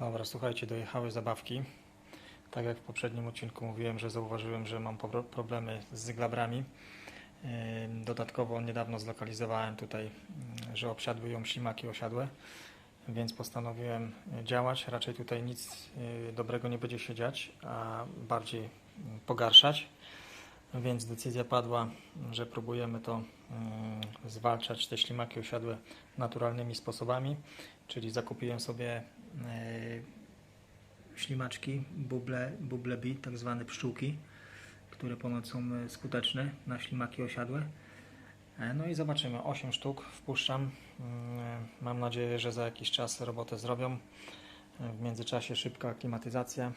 Dobra, słuchajcie, dojechały zabawki. Tak jak w poprzednim odcinku mówiłem, że zauważyłem, że mam problemy z glabrami. Dodatkowo niedawno zlokalizowałem tutaj, ym, że obsiadły ją ślimaki osiadłe, więc postanowiłem y, działać. Raczej tutaj nic y, dobrego nie będzie się dziać, a bardziej ym, pogarszać. Więc decyzja padła, że próbujemy to zwalczać, te ślimaki osiadłe naturalnymi sposobami, czyli zakupiłem sobie ślimaczki, buble, buble bee, tak zwane pszczółki, które ponoć są e, skuteczne na ślimaki osiadłe. E, No i zobaczymy, 8 sztuk wpuszczam. Mm, Mam nadzieję, że za jakiś czas robotę zrobią. E, W międzyczasie szybka aklimatyzacja.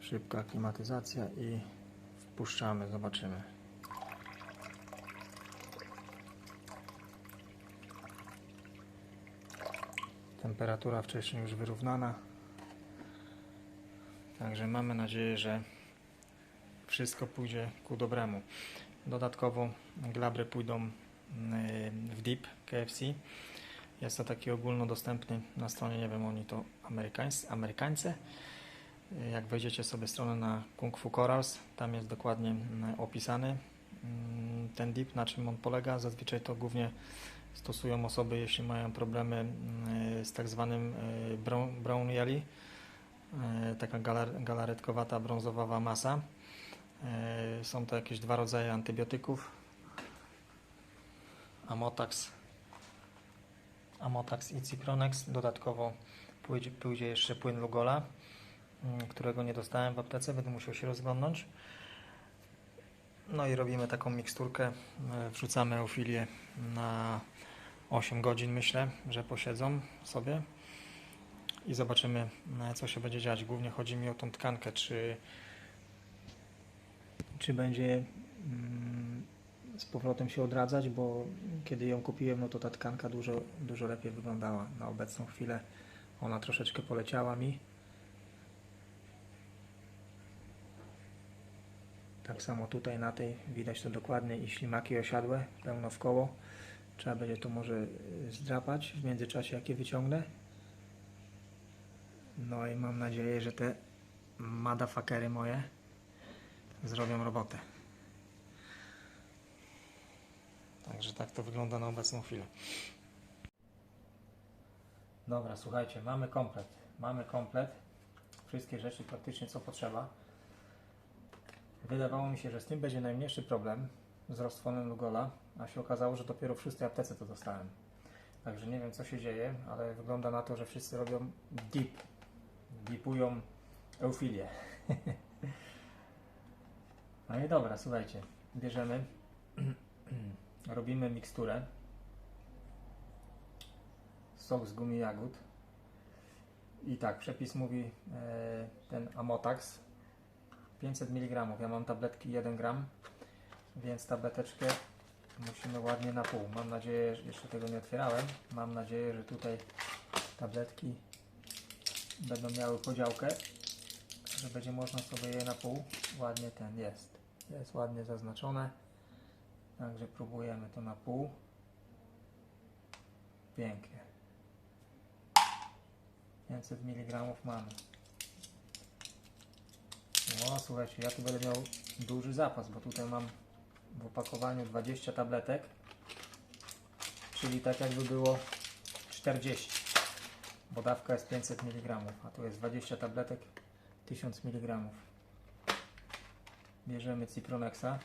Szybka aklimatyzacja i wpuszczamy, zobaczymy. Temperatura wcześniej już wyrównana. Także mamy nadzieję, że wszystko pójdzie ku dobremu. Dodatkowo glabry pójdą y, w DIP KFC. Jest to taki ogólnodostępny na stronie, nie wiem, oni to Amerykańscy, Amerykańcy. Jak wejdziecie sobie stronę na Kung Fu Corals, tam jest dokładnie mm, opisany mm, ten dip, na czym on polega. Zazwyczaj to głównie stosują osoby, jeśli mają problemy mm, z tak zwanym y, brown, jelly, y, taka galar, galaretkowata brązowawa masa. Są to jakieś dwa rodzaje antybiotyków. Amotax, Amotax i Cipronex. Dodatkowo pójdzie, pójdzie jeszcze płyn Lugola, mm, którego nie dostałem w aptece, będę musiał się rozglądnąć. No i robimy taką miksturkę, y, wrzucamy eufilię na 8 godzin myślę, że posiedzą sobie i zobaczymy e, co się będzie dziać. Głównie chodzi mi o tą tkankę, czy, czy będzie mm, z powrotem się odradzać, bo kiedy ją kupiłem, no to ta tkanka dużo, dużo lepiej wyglądała. Na obecną chwilę ona troszeczkę poleciała mi. Tak samo tutaj na tej widać to dokładnie i ślimaki osiadłe, pełno w koło. Trzeba będzie to może y, zdrapać w międzyczasie, jak je wyciągnę. No i mam nadzieję, że te madafakery moje zrobią robotę. Także tak to wygląda na obecną chwilę. Dobra, słuchajcie, mamy komplet. Mamy komplet. Wszystkie rzeczy praktycznie co potrzeba. Wydawało mi się, że z tym będzie najmniejszy problem z roztworem Lugola, a się okazało, że dopiero w szóstej aptece to dostałem. Także nie wiem co się dzieje, ale wygląda na to, że wszyscy robią dip. Dipują eufilię. no i dobra, słuchajcie. Bierzemy, robimy miksturę. Sok z gumi jagód. I tak, przepis mówi e, ten Amotax 500 mg. Ja mam tabletki 1 gram, więc tableteczkę musimy ładnie na pół. Mam nadzieję, że jeszcze tego nie otwierałem. Mam nadzieję, że tutaj tabletki będą miały podziałkę, że będzie można sobie je na pół. Ładnie ten jest. Jest ładnie zaznaczone. Także próbujemy to na pół. Pięknie. 500 mg mamy. No słuchajcie, ja tu będę miał duży zapas, bo tutaj mam w opakowaniu 20 tabletek, czyli tak jakby było 40, bo dawka jest 500 mg, a tu jest 20 tabletek 1000 mg. Bierzemy Cipronexa.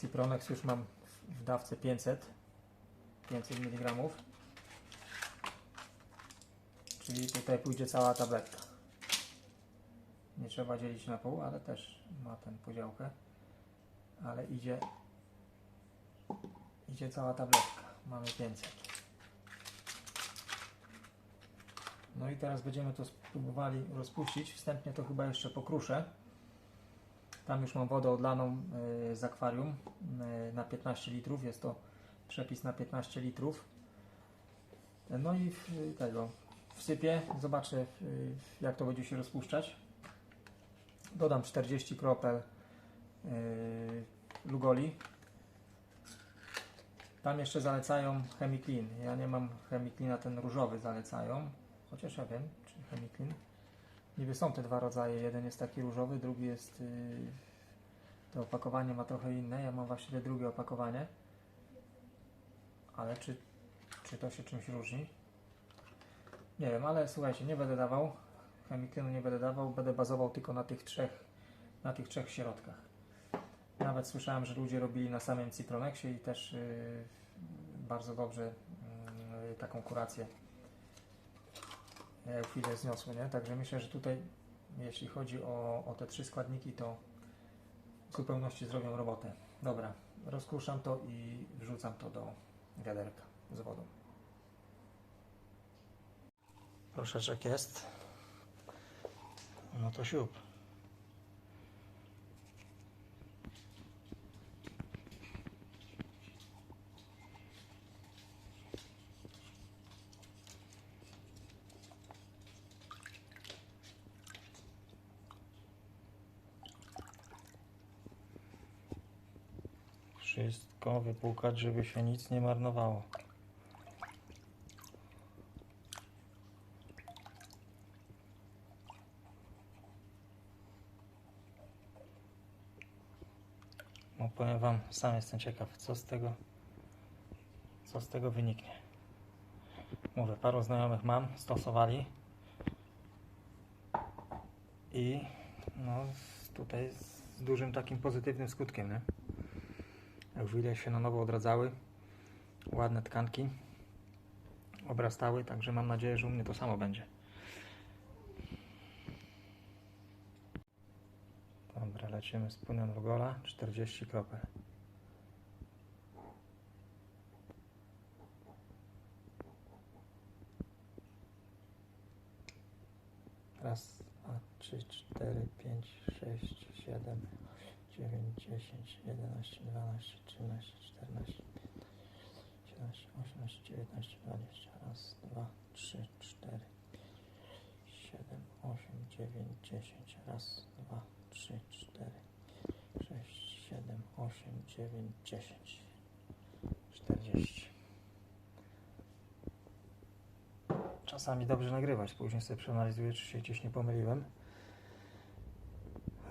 Cipronex już mam w dawce 500, 500 mg, czyli tutaj pójdzie cała tabletka. Nie trzeba dzielić na pół, ale też ma ten podziałkę. Ale idzie idzie cała tabletka. Mamy 500. No i teraz będziemy to spróbowali rozpuścić. Wstępnie to chyba jeszcze pokruszę. Tam już mam wodę odlaną y, z akwarium y, na 15 litrów. Jest to przepis na 15 litrów. No i tego wsypię. Zobaczę y, jak to będzie się rozpuszczać. Dodam 40 kropel yy, Lugoli. Tam jeszcze zalecają Chemiklin. Ja nie mam Chemiklina, ten różowy zalecają. Chociaż ja wiem, czy Chemiklin. Niby są te dwa rodzaje. Jeden jest taki różowy, drugi jest. Yy, to opakowanie ma trochę inne. Ja mam właśnie drugie opakowanie. Ale czy, czy to się czymś różni? Nie wiem, ale słuchajcie, nie będę dawał. Chemiklinu nie będę dawał. Będę bazował tylko na tych trzech, na tych trzech środkach. Nawet słyszałem, że ludzie robili na samym Citronexie i też yy, bardzo dobrze yy, taką kurację chwilę zniosły, nie? Także myślę, że tutaj jeśli chodzi o, o te trzy składniki, to w zupełności zrobią robotę. Dobra, rozkruszam to i wrzucam to do wiaderka z wodą. Proszeczek jest. No to siup. Wszystko wypłukać, żeby się nic nie marnowało. No powiem Wam, sam jestem ciekaw, co z tego, co z tego wyniknie. Mówię, paru znajomych mam, stosowali i no tutaj z dużym takim pozytywnym skutkiem, nie? Już widać się na nowo odradzały. Ładne tkanki obrastały, także mam nadzieję, że u mnie to samo będzie. Dobra, lecimy z płynem Rogola 40 kropel. Raz, dwa, trzy, cztery, pięć, sześć, siedem, 9, 10, 11, 12, 13, 14, 17, 18, 19, 20. Raz, dwa, trzy, cztery, 7, 8, 9, 10. Raz, trzy, cztery, 6, 7, 8, 9, 10. 40. Czasami dobrze nagrywać, później sobie przeanalizuję, czy się gdzieś nie pomyliłem.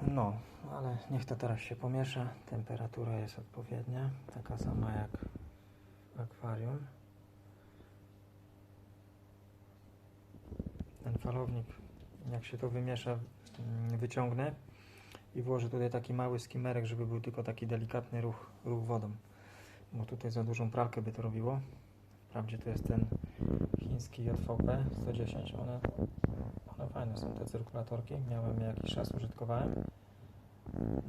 No, ale niech to teraz się pomiesza. Temperatura jest odpowiednia, taka sama jak w akwarium. Ten falownik, jak się to wymiesza, mm, wyciągnę i włożę tutaj taki mały skimerek, żeby był tylko taki delikatny ruch, ruch wodą. Bo tutaj za dużą pralkę by to robiło. Wprawdzie to jest ten chiński JVP 110. One, one fajne są te cyrkulatorki. Miałem je jakiś czas, użytkowałem.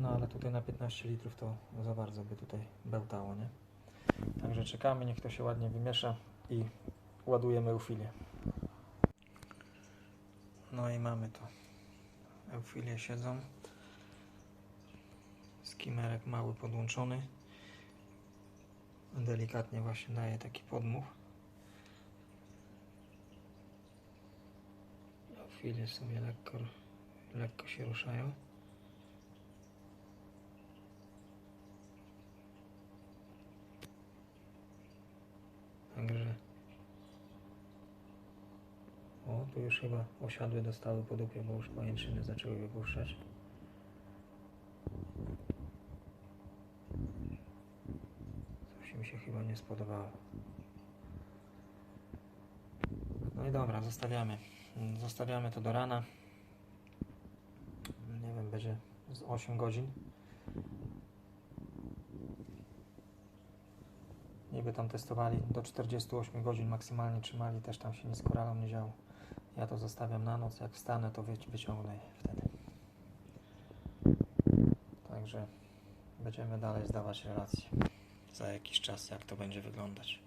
No ale tutaj na 15 litrów to za bardzo by tutaj bełtało, nie? Także czekamy, niech to się ładnie wymiesza i ładujemy eufilię. No i mamy to. Eufilie siedzą. Skimerek mały podłączony. Delikatnie właśnie daje taki podmuch. Eufilie sobie lekko, lekko się ruszają. Także o, tu już chyba osiadły dostały po dupie, bo już pajęczyny zaczęły wypuszczać. Mi się chyba nie spodobało. No i dobra, zostawiamy. Zostawiamy to do rana. Nie wiem, będzie z 8 godzin. Niby tam testowali do 48 godzin maksymalnie trzymali, też tam się nic koralą nie działo. Ja to zostawiam na noc, jak wstanę to wyci- wyciągnę wtedy. Także będziemy dalej zdawać relacje za jakiś czas, jak to będzie wyglądać.